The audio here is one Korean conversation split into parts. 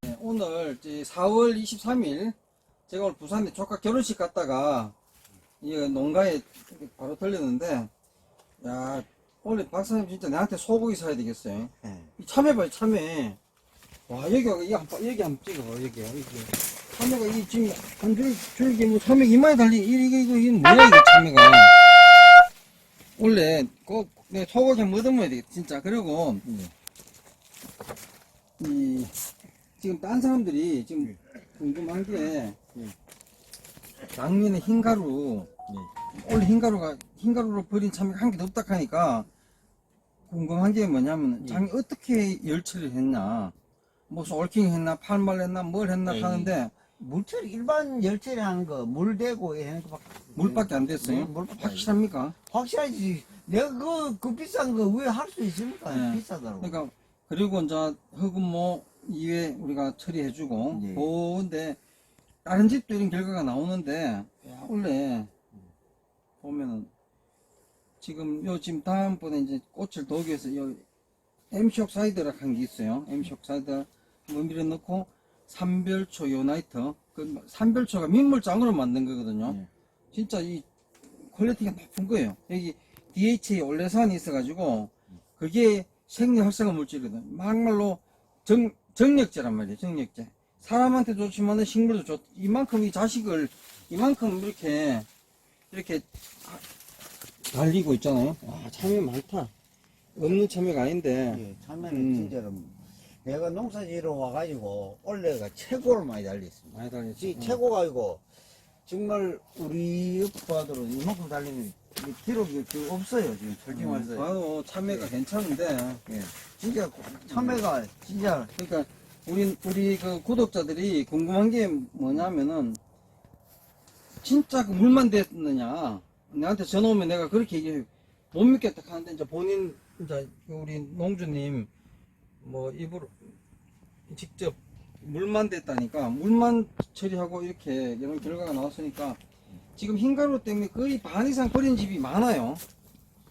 네, 오늘 이제 4월 23일 제가 오늘 부산에 조카 결혼식 갔다가 이 농가에 바로 들렸는데 야 오늘 박사님 진짜 나한테 소고기 사야 되겠어요. 예. 이 참외 봐요 참외. 와 여기가 여기 한번 여기 한번 찍어봐 여기 여기. 참외가 이 지금 한줄 줄기 뭐 참외 이마에 달린 이 이거 이거 이거 뭐야 이거 참외가. 원래 꼭내 소고기 한번 얻어먹어야 되겠다 진짜 그리고 이 지금 딴 사람들이 지금 궁금한 게 작년에 흰가루 원래 흰가루가 흰가루로 버린 참외가 한 개도 없다 하니까 궁금한 게 뭐냐면 작년 어떻게 열처리를 했나 무슨 올킹 했나 팔말 했나 뭘 했나 에이. 하는데 물처리 일반 열처리 하는 거 물 대고 이런 거밖에 물밖에 안 됐어요 물, 물밖에 확실합니까? 확실하지 내가 그, 그 비싼 거 왜 할 수 있습니까 네. 비싸더라고 그러니까 그리고 이제 흑은모 이외 우리가 처리해주고 예. 보는데 다른 집도 이런 결과가 나오는데 야, 원래 보면은 지금 요 지금 다음번에 이제 꽃을 도기 위해서 요 엠쇼크 사이드라 한게 있어요. 엠쇼크 사이드 한번 밀어 넣고 삼별초 요나이트 그 삼별초가 민물장으로 만든 거거든요. 예. 진짜 이 퀄리티가 높은 거예요. 여기 DHA 올레산이 있어가지고 그게 생리 활성화 물질이거든. 막말로 정, 정력제란 말이에요. 정력제. 사람한테 좋지만은 식물도 좋. 이만큼 이 자식을 이만큼 이렇게 이렇게 달리고 있잖아요. 와 참외 많다. 없는 참외가 아닌데. 예, 참외는 음. 진짜로 내가 농사지러 와가지고 올해가 최고로 많이 달렸습니다. 많이 달렸지. 이 최고가 아니고 정말 우리 오빠들은 이만큼 달리는 이 기록이 그 없어요 지금. 솔직히 음, 말해서 봐도 참외가 괜찮은데. 예. 진짜 참외가 진짜 그러니까 우리 우리 그 구독자들이 궁금한 게 뭐냐면은 진짜 그 물만 됐느냐? 내한테 전화 오면 내가 그렇게 얘기해. 못 믿겠다 하는데 이제 본인 이제 우리 농주님 뭐 입으로 직접 물만 됐다니까 물만 처리하고 이렇게 이런 결과가 나왔으니까 지금 흰가루 때문에 거의 반 이상 버린 집이 많아요.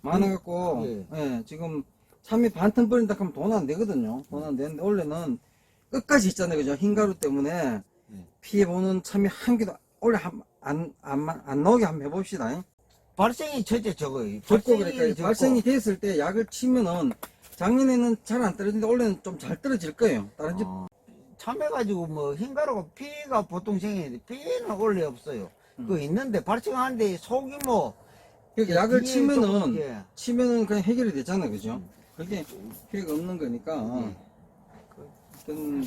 많아갖고 예. 예, 지금 참외 반턴 버린다 하면 돈 안 되거든요. 돈 안 되는데 원래는 끝까지 있잖아요. 그죠? 흰가루 때문에 예. 피해 보는 참외 한 개도 원래 한, 안, 안, 안 나오게 한번 해봅시다. 발생이 첫째 저거예요. 적고 그러니까. 발생이 됐을 때 약을 치면은 작년에는 잘 안 떨어지는데 올해는 좀 잘 떨어질 거예요 다른 집 어, 참외가지고 뭐 흰가루가 피가 보통 생기는데 피는 원래 없어요 음. 그 있는데 발생하는데 속이 뭐 그러니까 약을 치면은 예. 치면은 그냥 해결이 되잖아요 그죠 음. 그게 피해가 없는 거니까 예. 그건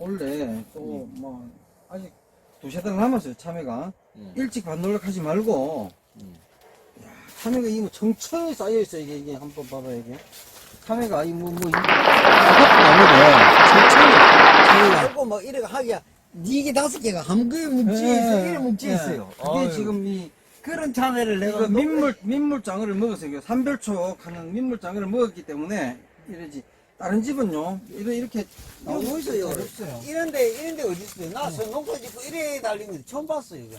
원래 또 뭐 아직 두세 달 남았어요 참외가 예. 일찍 반놀락 하지 말고 음. 야, 참외가 이뭐 청청이 쌓여 있어 이게 이게 한번 봐봐 이게 참외가 이뭐뭐 뭐, 이것도 아니고 청청이 알고 뭐 이래가 하기야. 이게 다섯 개가 한 그에 뭉치 있어 이래 뭉치 예. 있어요. 그게 아유, 지금 이 그런 참외를 내가 이거 민물 민물장어를 먹었어요. 이거 삼별촉 하는 민물장어를 먹었기 때문에 이러지. 다른 집은요? 이렇게 이렇게 나오고 뭐 있어요. 이런데 이런데 어디 있어요? 나서 농사 짓고 이래 달린 거 처음 봤어요 이거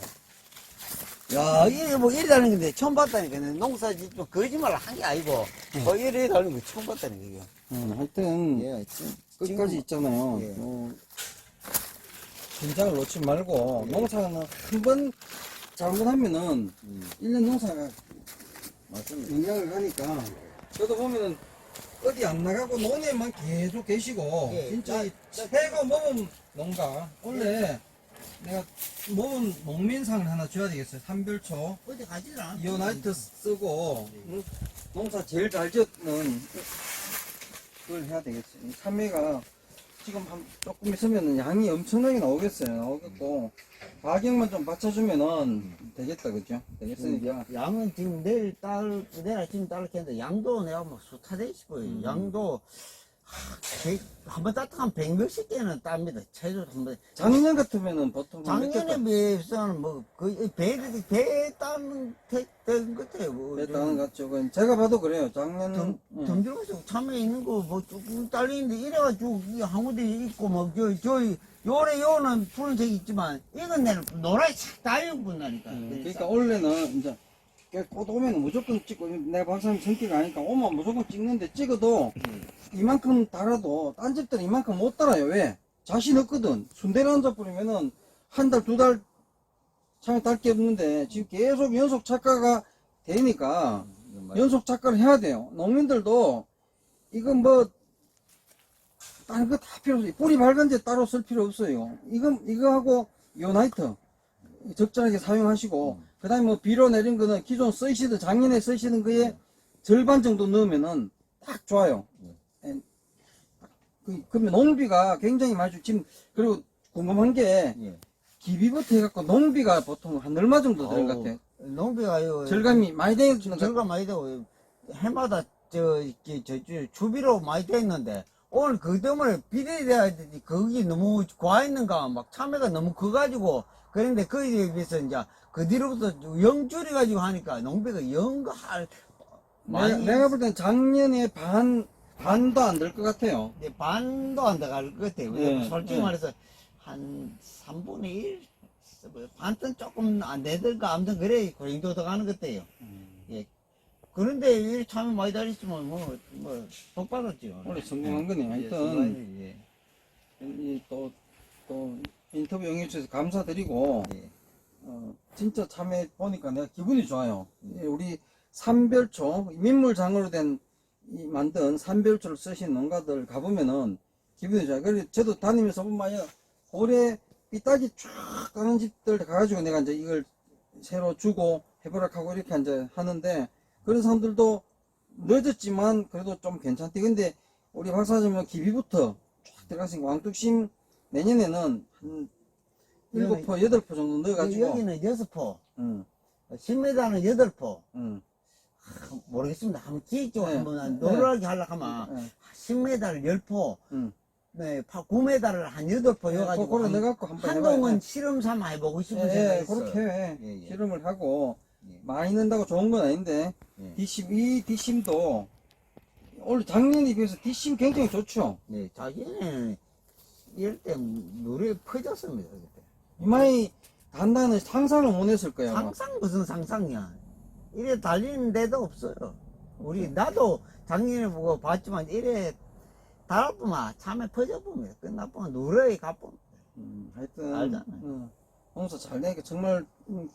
야 이게 뭐 이래 달린 건데 처음 봤다니까. 농사 짓고 거짓말 한게 아니고 뭐 이래 달린 거 처음 봤다니까 이거. 음, 하여튼 예, 지금 끝까지 있잖아요. 예. 어, 긴장을 놓지 말고 농사는 한 번 잘못하면은 음. 1년 농사가 맞습니다. 영향을 가니까 저도 보면은 어디 안 나가고 논에만 계속 계시고 예, 진짜 나- 이 나- 새거 먹은 농가 원래 내가 먹은 농민상을 하나 줘야 되겠어요. 삼별초. 어디 가지를 않아. 이오나이트 쓰고. 응? 농사 제일 잘 지었는 그걸 해야 되겠어요. 이 참외가 지금 한 조금 있으면 양이 엄청나게 나오겠어요. 나오겠고. 가격만 좀 받쳐주면은 되겠다 그죠? 되겠으니까. 양은 지금 내일 딸 내일 아침 딸 했는데 양도 내가 뭐 숱하대 싶어요. 음. 양도 한 번 따뜻한 100몇십 개는 땁니다. 최소 한 번. 작년 같으면은 보통 한 작년에 몇 비해서는 뭐, 거의 배, 배 따는, 배, 된것 같아요. 뭐. 것 같죠. 그건 제가 봐도 그래요. 작년, 등, 응. 등들어서 참에 있는 거 뭐 쭉 딸리는데 이래가지고 이 항우대 있고 뭐 저, 저기 요래 요는 푸른색 있지만 이건 내는 노랗게 싹 달려붙나니까. 음, 그러니까 원래는 이제 곧 오면 무조건 찍고 내가 박사님 성격 아니까 오면 무조건 찍는데 찍어도 이만큼 달아도 딴 집들은 이만큼 못 달아요. 왜? 자신 없거든. 순대를 앉아 뿌리면은 한 달 두 달 참에 달게 없는데 지금 계속 연속 착가가 되니까 연속 착가를 해야 돼요. 농민들도 이건 뭐 다른 거 다 필요 없어요. 뿌리 밝은데 따로 쓸 필요 없어요. 이거 이거 하고 요나이트 적절하게 사용하시고 그 다음에 뭐 비료 내린 거는 기존 쓰시던 작년에 쓰시는 거에 절반 정도 넣으면은 딱 좋아요 예. 그, 그러면 농비가 굉장히 많이 주 지금 그리고 궁금한 게 예. 기비부터 해갖고 농비가 보통 한 얼마 정도 드는 것 같아요 농비가요. 절감이 많이 되는 것 같아요 절감 많이 되고 해마다 저, 저, 저, 저 주비로 많이 돼 있는데 오늘 그 때문에 비대해야 되지 그게 너무 과했는가 막 참외가 너무 커가지고 그런데 거기에 비해서 이제 그 뒤로부터 영 줄여가지고 하니까 농비가 영할 내가, 내가 볼 땐 작년에 반 반도 안 될 것 같아요 이제 반도 안 돼갈 것 같아요. 네, 솔직히 네. 말해서 한 3분의 1, 반은 조금 안 되들까 아무튼 그래 그 정도 더 가는 것 같아요. 예. 그런데 이 참이 많이 달렸으면 뭐, 뭐, 복 받았죠. 원래 성공한 거네요 하여튼 예. 또, 또 인터뷰 응해주셔서 감사드리고 예. 어, 진짜 참에 보니까 내가 기분이 좋아요. 예, 우리 삼별초 민물장으로 된 이 만든 삼별초를 쓰신 농가들 가보면은 기분이 좋아요. 그래서 저도 다니면서 보면 올해 삐딱이 쫙 따는 집들 가가지고 내가 이제 이걸 새로 주고 해보락하고 이렇게 이제 하는데 그런 사람들도 늦었지만 그래도 좀 괜찮대. 근데 우리 박사님은 기비부터 쫙 들어갔으니까 왕뚝심 내년에는 한 일곱 포, 여덟 포 정도 넣어가지고. 여기는 여섯 포, 응, 10m는 여덟 포. 응. 모르겠습니다. 한번 기획적으로 네. 한번 네. 노력하게 하려고 하면 네. 10m를 10포, 응. 네, 9m를 한 8포 네, 여가지고 그거를 한- 넣어갖고 한번 한동은. 실험 삼아 해보고 싶은 예, 생각이 예, 있어요. 그렇게 해. 예, 예. 실험을 하고, 예. 많이 넣는다고 좋은 건 아닌데, 예. 디심, 이 디심도, 원래 작년에 비해서 디심 굉장히 좋죠. 네, 자기는 이럴 때 물에 퍼졌습니다. 그때. 이마이 단단은 상상을 못 했을 거예요. 아마. 상상 무슨 상상이야. 이래 달리는 데도 없어요. 우리 나도 작년에 보고 봤지만 이래 달아보면 참에 퍼져보면 끝나보면 누러에 가보면 음, 하여튼, 알잖아요. 음, 농사 잘 되니까 정말, 음,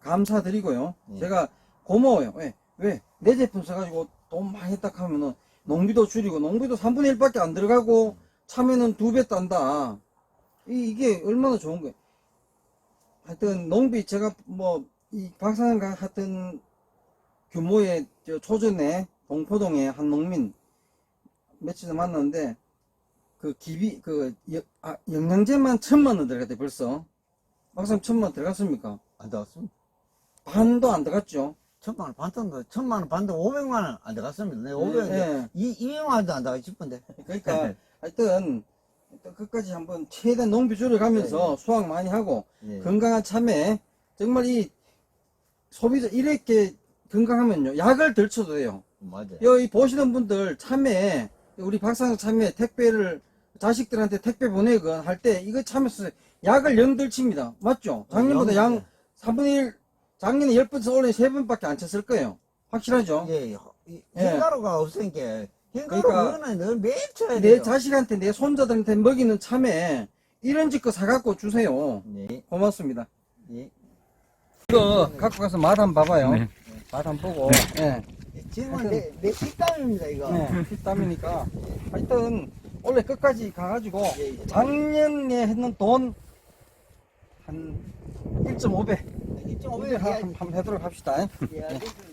감사드리고요. 예. 제가 고마워요. 왜? 왜? 내 제품 써가지고 돈 많이 했다 하면은, 농비도 줄이고, 농비도 3분의 1밖에 안 들어가고, 참외는 두 배 딴다. 이, 이게 얼마나 좋은 거예요. 하여튼, 농비, 제가 뭐, 이 박사님과 하여튼, 규모의 저 초전에, 동포동에 한 농민, 며칠 전 만났는데, 그 기비, 그, 여- 아, 영양제만 천만 원 들어갔대, 벌써. 박사님 천만 원 들어갔습니까? 안 들어갔습니다. 반도 안 들어갔죠. 천만 원 반ton도 천만 원 반도 500만 원 안 들어갔습니다. 네, 500만 예, 원. 이 200만 원도 안 들어가 싶은데. 그러니까 하여튼 또 끝까지 한번 최대한 농비 줄여가면서 수확 많이 하고 예. 건강한 참외 정말 이 소비자 이렇게 건강하면요 약을 덜 쳐도 돼요. 맞아요. 여기 보시는 분들 참외 우리 박상 참외 택배를 자식들한테 택배 보내건 할 때 이거 참외서 약을 영덜 칩니다. 맞죠? 작년보다 양 영- 3분의 1 작년에 10번에서 올해 3번밖에 안 쳤을 거예요. 확실하죠? 예, 이- 예. 흰가루가 없으니까 그러니까 늘내 돼요. 자식한테 내 손자들한테 먹이는 참외 이런 집거 사갖고 주세요. 네, 고맙습니다. 예. 이거 갖고 가서 맛 한번 봐봐요. 네. 맛 한번 보고. 예. 지금은 내, 내 식감입니다, 이거. 네. 땀이니까. 하여튼 원래 끝까지 가가지고 예, 예. 작년에 했는 돈 한 1.5배. 1.5배 한번 하도록 합시다. 예, 알겠습니다.